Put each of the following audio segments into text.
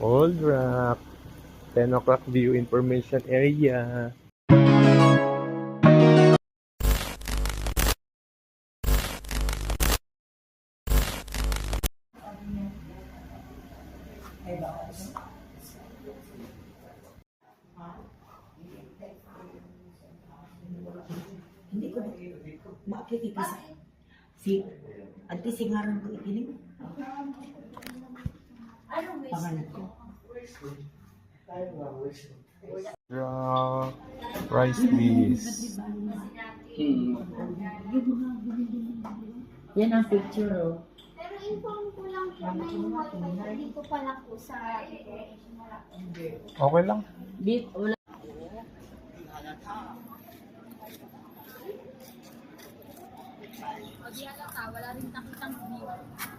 Old Rock. 10 o'clock view information area. Rock. Rice bees. Yan ang picture oh. Pero inform ko lang po na yung wifi hindi ko pala po sa. Okay lang. Di, wala. Wala rin nakitang view.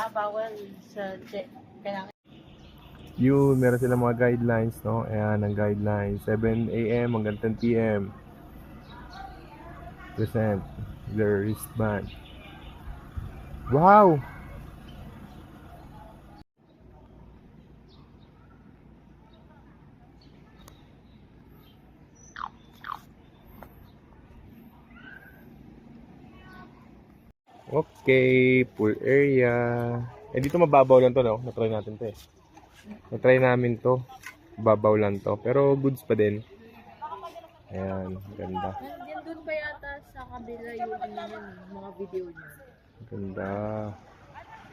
Ah, bawal sa. Kailangan. Yun, meron sila mga guidelines, no? Ayan, ang guidelines. 7 a.m. hanggang 10 p.m. Present their wristband. Wow! Okay, pool area. Eh, dito mababaw lang to, no? Na-try natin to, eh. Na-try namin to. Babaw lang to. Pero goods pa din. Ayan, ganda. Nandiyan doon pa yata sa kabila yung ano mga video niya. Ganda.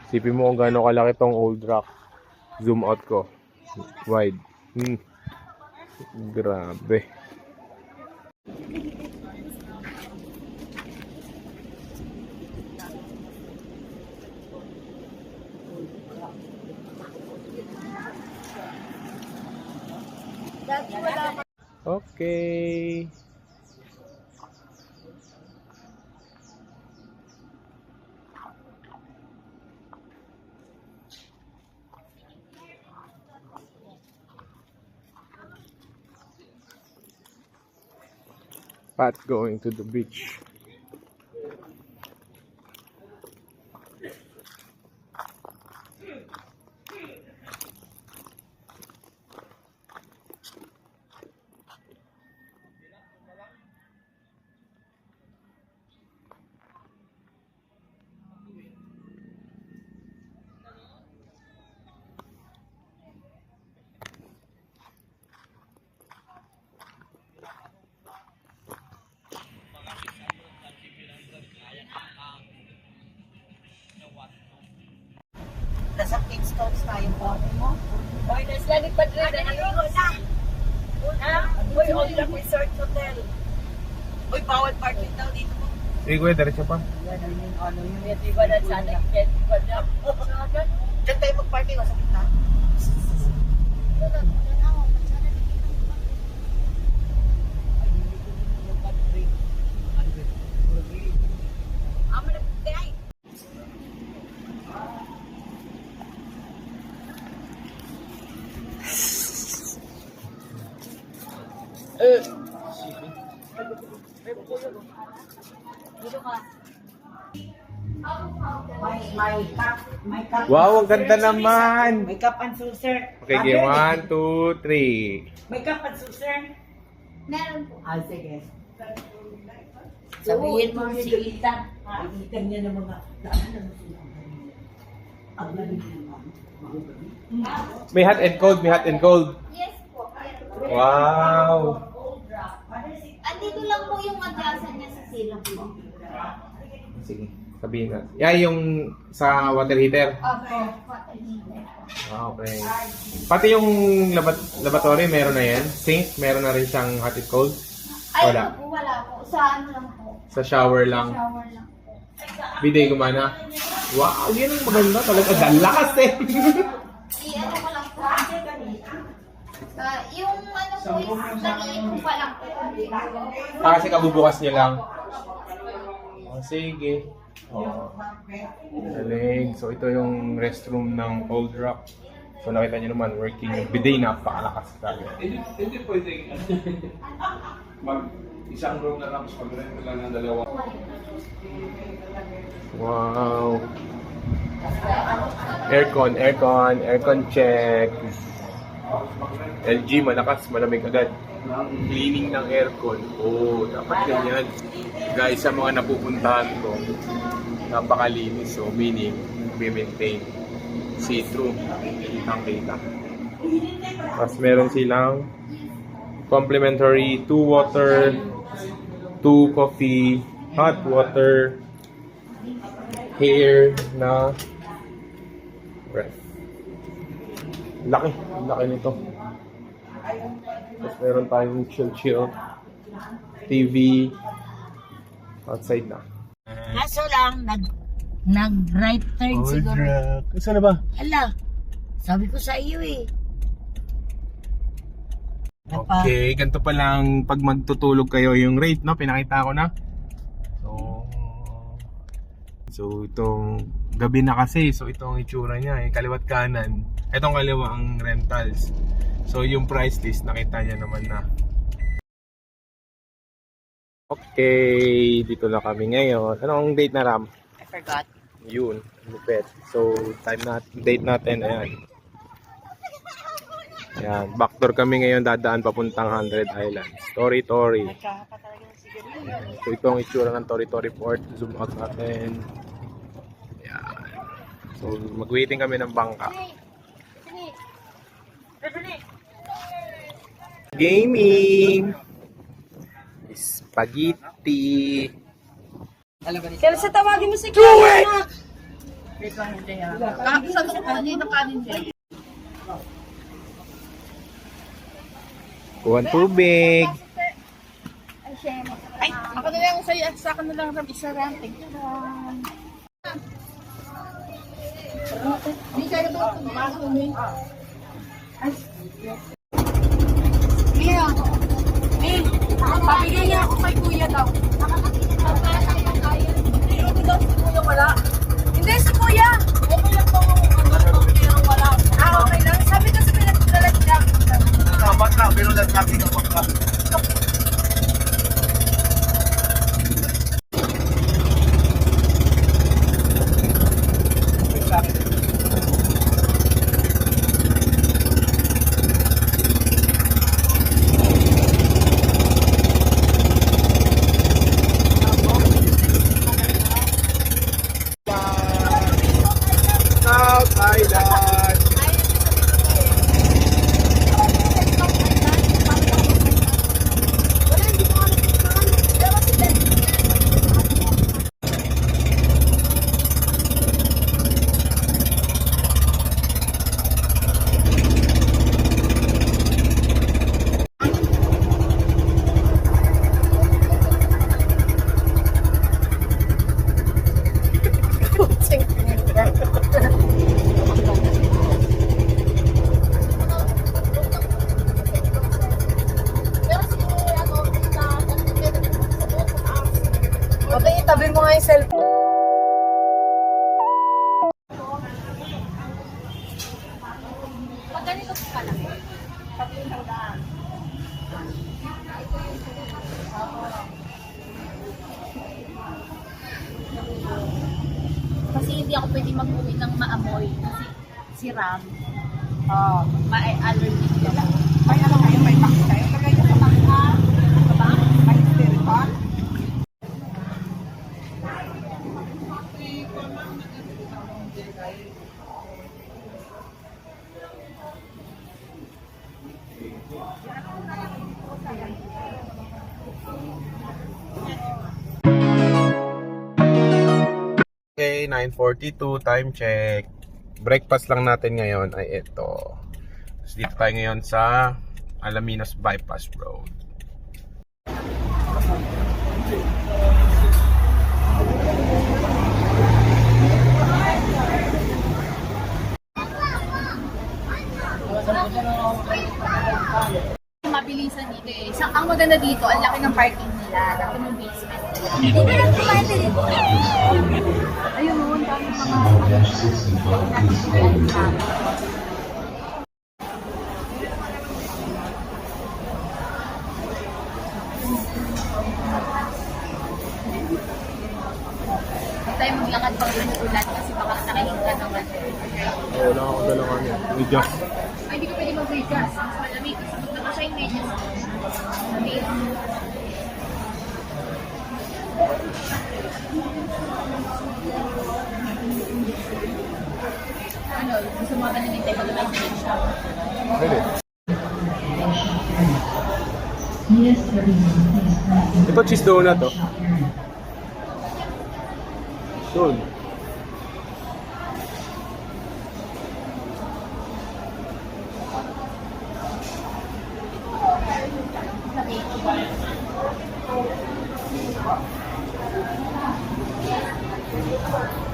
Sipin mo kung gaano kalaki tong old rock. Zoom out ko. Wide. Hmm. Grabe. Okay. Pat going to the beach. Tayo po. Oy, nasa lipad rin na na. Ha? Uy, Old Rock Resort Hotel. Uy, bawal parking daw dito. Sige kuya, diretso pa. Yan ang yung ano yung May di ba na sana ikit ba na? Diyan tayo mag-parking o sa gitna. May, may cup, may cup. Wow, ang ganda naman. May cup and saucer. Okay, game one, two, three. May cup and saucer. Meron po. Ah, sige. Sabihin mo si Ethan. Ethan niya ng mga. May hot and cold, may hot and cold. Yes po. meron po. Wow! Andito lang po yung adyasan niya sa sila po. Sige, sabihin na. Yeah, yung sa water heater. Heater. Ah, okay. Pati yung labat laboratory, meron na yan. Sink, meron na rin siyang hot and cold. Ay, Wala. po, wala po. Sa ano lang po. Sa shower lang. Shower lang po. Bidet gumana. Wow, yan ang maganda talaga. Ang lakas eh. I-ano ko lang po. Ah, yung ano po, yung nag-iipon pa lang po. ah, kasi kabubukas niya lang. Oh, sige. Oh. Galing. So, ito yung restroom ng Old Rock. So, nakita niyo naman, working yung bidet. Napakalakas talaga. Hindi, hindi pwedeng mag isang room na lang, tapos mag-rent ka lang ng dalawa. Wow. Aircon, aircon, aircon check. LG, malakas, malamig agad. Cleaning ng aircon. Oh, dapat ganyan. Guys, sa mga napupuntahan ko, napakalinis. So, meaning, may-maintain. See-through. Kitang-kita. Tapos meron silang complimentary 2 water, 2 coffee, hot water, hair na breath. Laki, laki nito. Tapos meron tayong chill chill TV outside na. Kaso lang, nag, nag-right turn siguro. Saan na ba? Ala, sabi ko sa iyo eh. Napa- Okay, ganito pa lang pag magtutulog kayo yung rate, no? Pinakita ko na. So, itong gabi na kasi, so itong itsura niya, eh, kaliwat kanan. Itong kaliwa ang rentals. So yung price list, nakita niya naman na. Okay, dito na kami ngayon. Anong date na Ram? I forgot. Yun, lupet. So, time na, date natin, ayan. Ayan, backdoor kami ngayon dadaan papuntang 100 Islands. Tori Tori. So, ito ang itsura ng Tori Tori Port. Zoom out natin. So, mag-waiting kami ng bangka. Gaming! Spaghetti! Kaya sa tawagin mo si Do it! Kuha ng tubig. Ay, ako na lang sa'yo. Sa akin na lang isa ram. Thank you Hindi kayo ito tumasok mo eh. Ay. Mia. Eh, pabigay niya ako kay kuya daw. Hindi, hindi daw si wala. Hindi, si kuya. Okay lang po ano, pero wala. Ah, okay lang. Sabi ko sa pinagdala niya. Tama na, pero lang natin kapag ka. 9.42, time check. Breakfast lang natin ngayon ay ito. So, dito tayo ngayon sa Alaminos Bypass Road. Mabilisan dito eh. Sa, ang maganda dito, ang laki ng parking nila. Laki ng basement. Hindi na lang kumain 61-65 East Hollywood Road. tayo maglakad pag ulan kasi baka nakahinga ka naman. Oo, wala ako dalawa niya. May. Ay, hindi ko pwede mag-wear. Mas malamig. Kasi pag nakashine, may gas. Malamig. Ano, gusto mo ba nilintay pag? Pwede. Ito cheese donut to. Doon. Yun, walang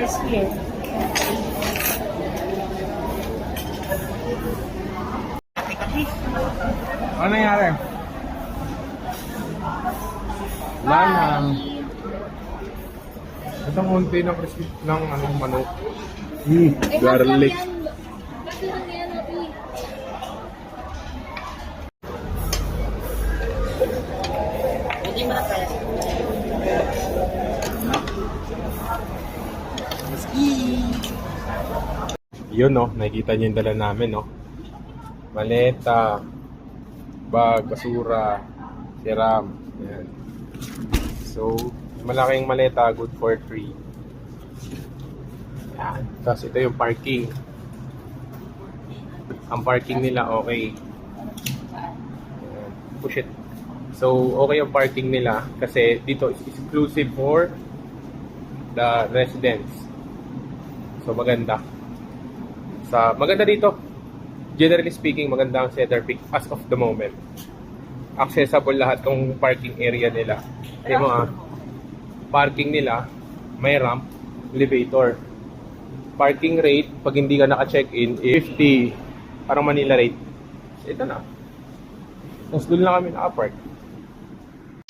crispy eh. Ano nangyari? Lanang. Itong konti ng crispy ng ano, manok. Mm, garlic. Yan, Abi. Hindi mo na kaya. Yun no, nakikita niyo yung dala namin no. Maleta, bag, basura, siram. Yan. So, malaking maleta, good for three. Yan. Tapos ito yung parking. Ang parking nila okay. Yan. Push it. So, okay yung parking nila kasi dito is exclusive for the residents. So, maganda sa maganda dito. Generally speaking, maganda ang Cedar Peak as of the moment. Accessible lahat ng parking area nila. Kasi mga parking nila, may ramp, elevator. Parking rate, pag hindi ka naka-check-in, is 50. Parang Manila rate. Ito na. Tapos doon lang kami naka-park.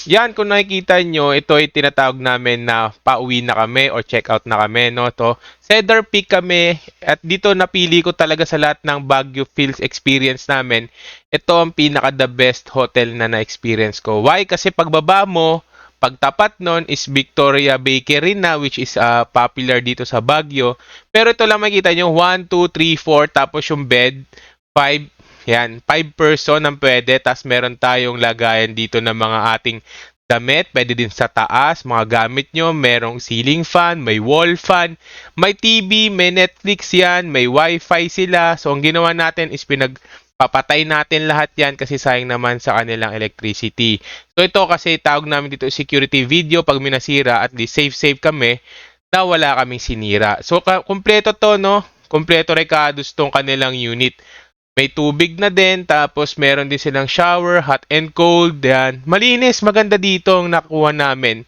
Yan, kung nakikita nyo, ito ay tinatawag namin na pauwi na kami or check out na kami, no? To Cedar Peak kami at dito napili ko talaga sa lahat ng Baguio Feels experience namin. Ito ang pinaka the best hotel na na-experience ko. Why? Kasi pagbaba mo, pagtapat nun is Victoria Bakery na which is uh, popular dito sa Baguio. Pero ito lang makikita nyo, 1, 2, 3, 4, tapos yung bed, 5, yan, 5 person ang pwede. Tapos meron tayong lagayan dito ng mga ating damit. Pwede din sa taas, mga gamit nyo. Merong ceiling fan, may wall fan, may TV, may Netflix yan, may wifi sila. So, ang ginawa natin is pinagpapatay natin lahat yan kasi sayang naman sa kanilang electricity. So, ito kasi tawag namin dito security video. Pag minasira, at least safe-safe kami na wala kaming sinira. So, kumpleto to, no? Kumpleto recados tong kanilang unit. May tubig na din, tapos meron din silang shower, hot and cold, yan. Malinis, maganda dito ang nakuha namin.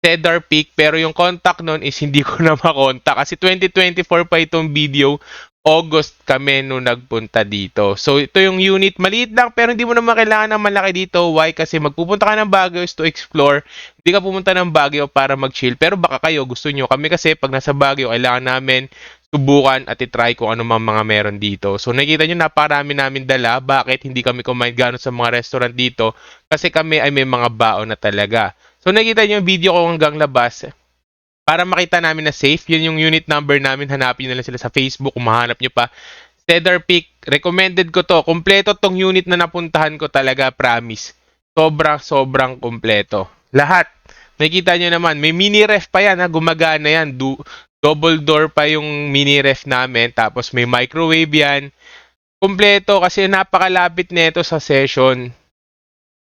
Cedar Peak, pero yung contact nun is hindi ko na makontak kasi 2024 pa itong video. August kami nung nagpunta dito. So, ito yung unit. Maliit lang, pero hindi mo naman kailangan ng malaki dito. Why? Kasi magpupunta ka ng Baguio is to explore. Hindi ka pumunta ng Baguio para mag-chill. Pero baka kayo gusto nyo. Kami kasi pag nasa Baguio, kailangan namin subukan at itry kung ano mang mga meron dito. So nakikita nyo naparami namin dala. Bakit hindi kami kumain gano'n sa mga restaurant dito? Kasi kami ay may mga baon na talaga. So nakikita nyo yung video ko hanggang labas. Para makita namin na safe, yun yung unit number namin. Hanapin nyo na lang sila sa Facebook kung mahanap nyo pa. Cedar Peak, recommended ko to. Kompleto tong unit na napuntahan ko talaga, promise. Sobra, sobrang kompleto. Lahat. Nakikita nyo naman, may mini ref pa yan, ha? gumagana yan. Du- double door pa yung mini ref namin. Tapos may microwave yan. Kompleto kasi napakalapit nito sa session.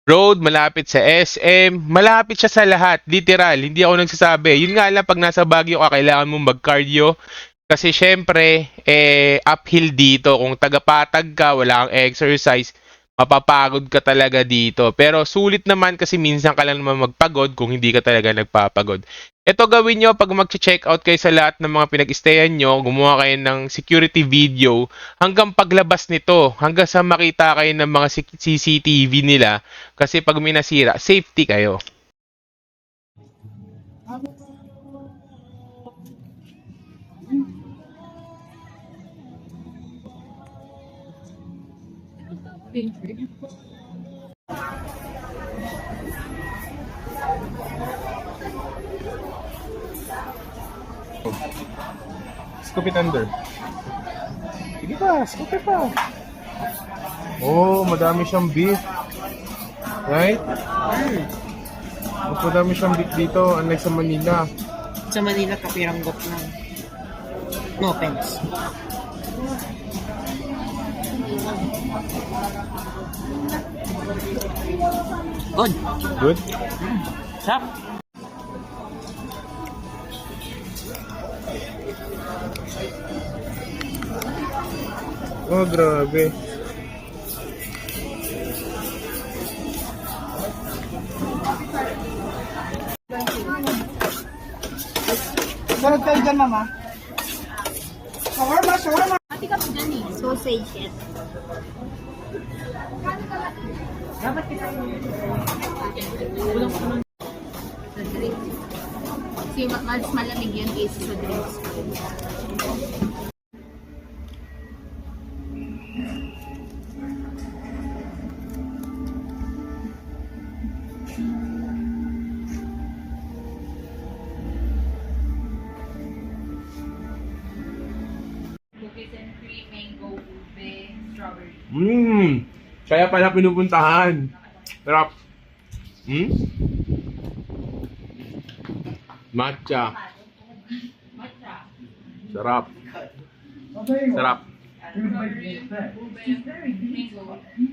Road, malapit sa SM, malapit siya sa lahat, literal, hindi ako nagsasabi. Yun nga lang, pag nasa Baguio ka, kailangan mo mag-cardio. Kasi syempre, eh, uphill dito. Kung tagapatag ka, wala kang exercise, mapapagod ka talaga dito. Pero sulit naman kasi minsan ka lang naman magpagod kung hindi ka talaga nagpapagod. Ito gawin nyo pag mag-check out kayo sa lahat ng mga pinag-stayan nyo, gumawa kayo ng security video hanggang paglabas nito, hanggang sa makita kayo ng mga CCTV nila kasi pag may nasira, safety kayo. Scoop it under. Sige pa, scoop it pa. Oh, madami siyang beef. Right? Mas madami siyang beef dito, unlike sa Manila. Sa Manila, kapiranggot lang. No offense. Good. Good? Sarap. Oh, grabe. Sarap kayo dyan, mama. Shawarma, shawarma. Dyan eh. Sausage yan. Sa drinks. Kasi ma- mas malamig yun kaysa sa drinks. Mmm! Kaya pala pinupuntahan. Sarap. Hmm? Matcha. Sarap. Sarap.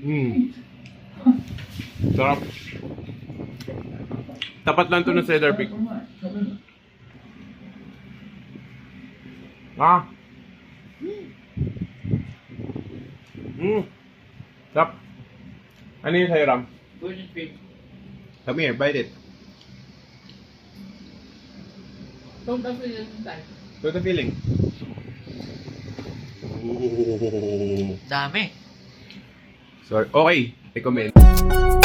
Hmm. Sarap. Tapat lang to ng Cedar Peak. Ah. อืมครับ อันนี้ไทยรำทำเองใบเด็ด Don't touch me, just die. ตัวตะพี่ลิงโอ้โห Dami. โอ้ยไอ้คอมเมนต์